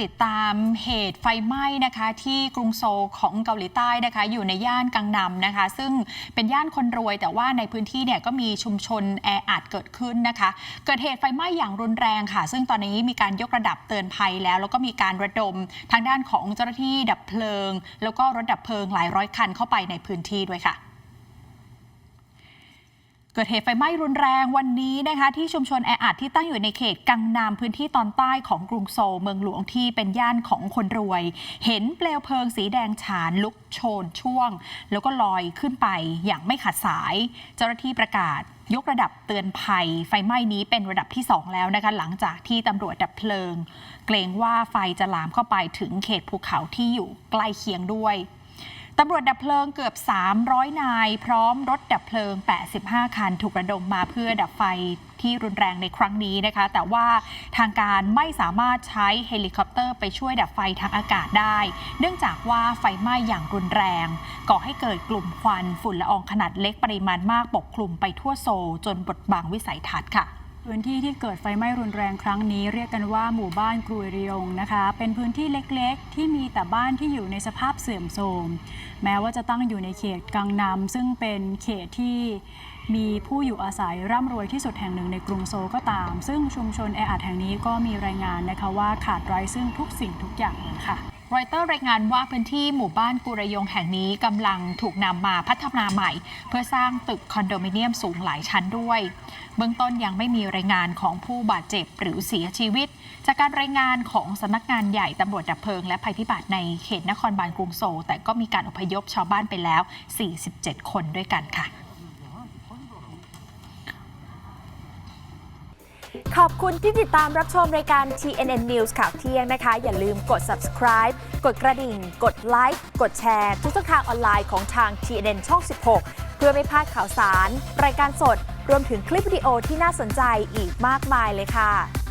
ติดตามเหตุไฟไหม้นะคะที่กรุงโซลของเกาหลีใต้นะคะอยู่ในย่านกังนำนะคะ ซึ่งเป็นย่านคนรวย แต่ว่าในพื้นที่เนี่ยก็มีชุมชนแออัดเกิดขึ้นนะคะ เกิดเหตุไฟไหม้อย่างรุนแรงค่ะ ซึ่งตอนนี้มีการยกระดับเตือนภัยแล้ว แล้วก็มีการระดมทางด้านของเจ้าหน้าที่ดับเพลิง แล้วก็รถดับเพลิงหลายร้อยคันเข้าไปในพื้นที่ด้วยค่ะ เกิดเหตุไฟไหม้รุนแรงวันนี้นะคะที่ชุมชนแออัดที่ตั้งอยู่ในเขตกังนามพื้นที่ตอนใต้ของกรุงโซลเมืองหลวงที่เป็นย่านของคนรวย เห็นเปลวเพลิงสีแดงฉานลุกโชนช่วง แล้วก็ลอยขึ้นไปอย่างไม่ขาดสาย เจ้าหน้าที่ประกาศยกระดับเตือนภัย ไฟไหม้นี้เป็นระดับที่ 2 แล้วนะคะหลังจากที่ตำรวจดับเพลิง เกรงว่าไฟจะลามเข้าไปถึงเขตภูเขาที่อยู่ใกล้เคียงด้วย ตำรวจดับเพลิงเกือบ 300 นาย พร้อมรถดับเพลิง 85 คัน ถูกระดมมาเพื่อดับไฟที่รุนแรงในครั้งนี้นะคะ แต่ว่าทางการไม่สามารถใช้เฮลิคอปเตอร์ไปช่วยดับไฟทางอากาศได้ เนื่องจากว่าไฟไหม้อย่างรุนแรง ก่อให้เกิดกลุ่มควันฝุ่นละอองขนาดเล็กปริมาณมากปกคลุมไปทั่วโซลจนบดบังวิสัยทัศน์ค่ะ พื้นที่ที่เกิดไฟไหม้รุนแรงครั้งนี้เรียกกันว่าหมู่บ้านกรุยเรียงนะคะ เป็นพื้นที่เล็กๆ ที่มีแต่บ้านที่อยู่ในสภาพเสื่อมโทรม แม้ว่าจะตั้งอยู่ในเขตกังนำซึ่งเป็นเขตที่มีผู้อยู่อาศัยร่ำรวยที่สุดแห่งหนึ่งในกรุงโซลก็ตาม ซึ่งชุมชนแออัดแห่งนี้ก็มีรายงานนะคะว่าขาดไร้ซึ่งทุกสิ่งทุกอย่างเลยค่ะรอยเตอร์รายงานว่าพื้นที่หมู่บ้านกุระยงแห่งนี้กำลังถูกนำมาพัฒนาใหม่ เพื่อสร้างตึกคอนโดมิเนียมสูงหลายชั้นด้วย เบื้องต้นยังไม่มีรายงานของผู้บาดเจ็บหรือเสียชีวิต จากการรายงานของสำนักงานใหญ่ตำรวจดับเพลิงและภัยพิบัติในเขตนครบาลกรุงโซลแต่ก็มีการอพยพชาวบ้านไปแล้ว 47 คนด้วยกันค่ะ ขอบคุณที่ติดตามรับชมรายการ TNN News ข่าวเที่ยงนะคะ อย่าลืมกด subscribe กดกระดิ่ง กดไลค์ กดแชร์ทุกช่องทางออนไลน์ของทาง TNN ช่อง 16 เพื่อไม่พลาดข่าวสาร รายการสด รวมถึงคลิปวิดีโอที่น่าสนใจอีกมากมายเลยค่ะ